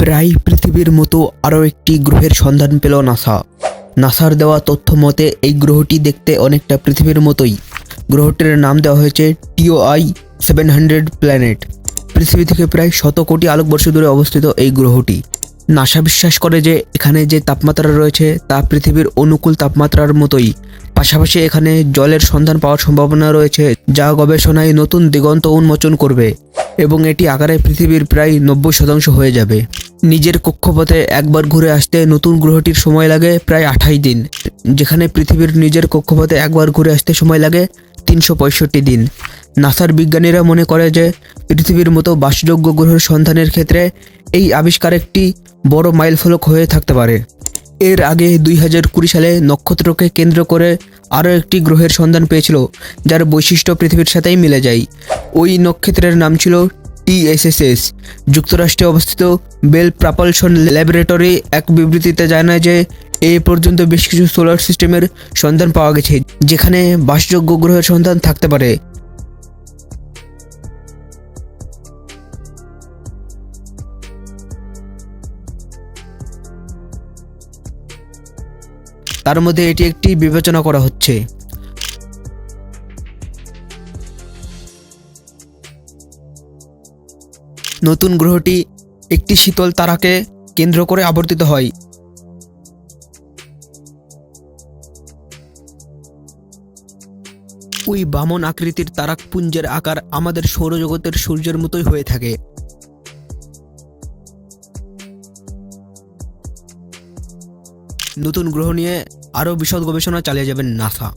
প্রায় পৃথিবীর মতো আরও একটি গ্রহের সন্ধান পেল নাসা। নাসার দেওয়া তথ্য মতে, এই গ্রহটি দেখতে অনেকটা পৃথিবীর মতোই। গ্রহটির নাম দেওয়া হয়েছে টিওআই সেভেন হান্ড্রেড প্ল্যানেট। পৃথিবী থেকে প্রায় শত কোটি আলোকবর্ষ দূরে অবস্থিত এই গ্রহটি। নাসা বিশ্বাস করে যে, এখানে যে তাপমাত্রা রয়েছে, তা পৃথিবীর অনুকূল তাপমাত্রার মতোই। পাশাপাশি এখানে জলের সন্ধান পাওয়ার সম্ভাবনা রয়েছে, যা গবেষণায় নতুন দিগন্ত উন্মোচন করবে এবং এটি আকারে পৃথিবীর প্রায় নব্বই শতাংশ হয়ে যাবে। নিজের কক্ষপথে একবার ঘুরে আসতে নতুন গ্রহটির সময় লাগে প্রায় আঠাশ দিন। যেখানে পৃথিবীর নিজের কক্ষপথে একবার ঘুরে আসতে সময় লাগে তিনশো পঁয়ষট্টি দিন। নাসার বিজ্ঞানীরা মনে করে যে, পৃথিবীর মতো বাসযোগ্য গ্রহের সন্ধানের ক্ষেত্রে এই আবিষ্কার একটি বড় মাইলফলক হয়ে থাকতে পারে। এর আগে দুই হাজার কুড়ি সালে নক্ষত্রকে কেন্দ্র করে আরও একটি গ্রহের সন্ধান পেয়েছিল, যার বৈশিষ্ট্য পৃথিবীর সাথেই মিলে যায়। ওই নক্ষত্রের নাম ছিল টিএসএসএস যুক্তরাষ্ট্রে অবস্থিত বেল প্রাপালশন ল্যাবরেটরি এক বিবৃতিতে জানায় যে, এ পর্যন্ত বেশ কিছু সোলার সিস্টেমের সন্ধান পাওয়া গেছে, যেখানে বাসযোগ্য গ্রহের সন্ধান থাকতে পারে। তার মধ্যে এটি একটি বিবেচনা করা হচ্ছে। নতুন গ্রহটি একটি শীতল তারাকে কেন্দ্র করে আবর্তিত হয়। ওই বামন আকৃতির তারাকপুঞ্জের আকার আমাদের সৌরজগতের সূর্যের মতোই হয়ে থাকে। নতুন গ্রহ নিয়ে আরও বিশদ গবেষণা চালিয়ে যাবেন নাসা।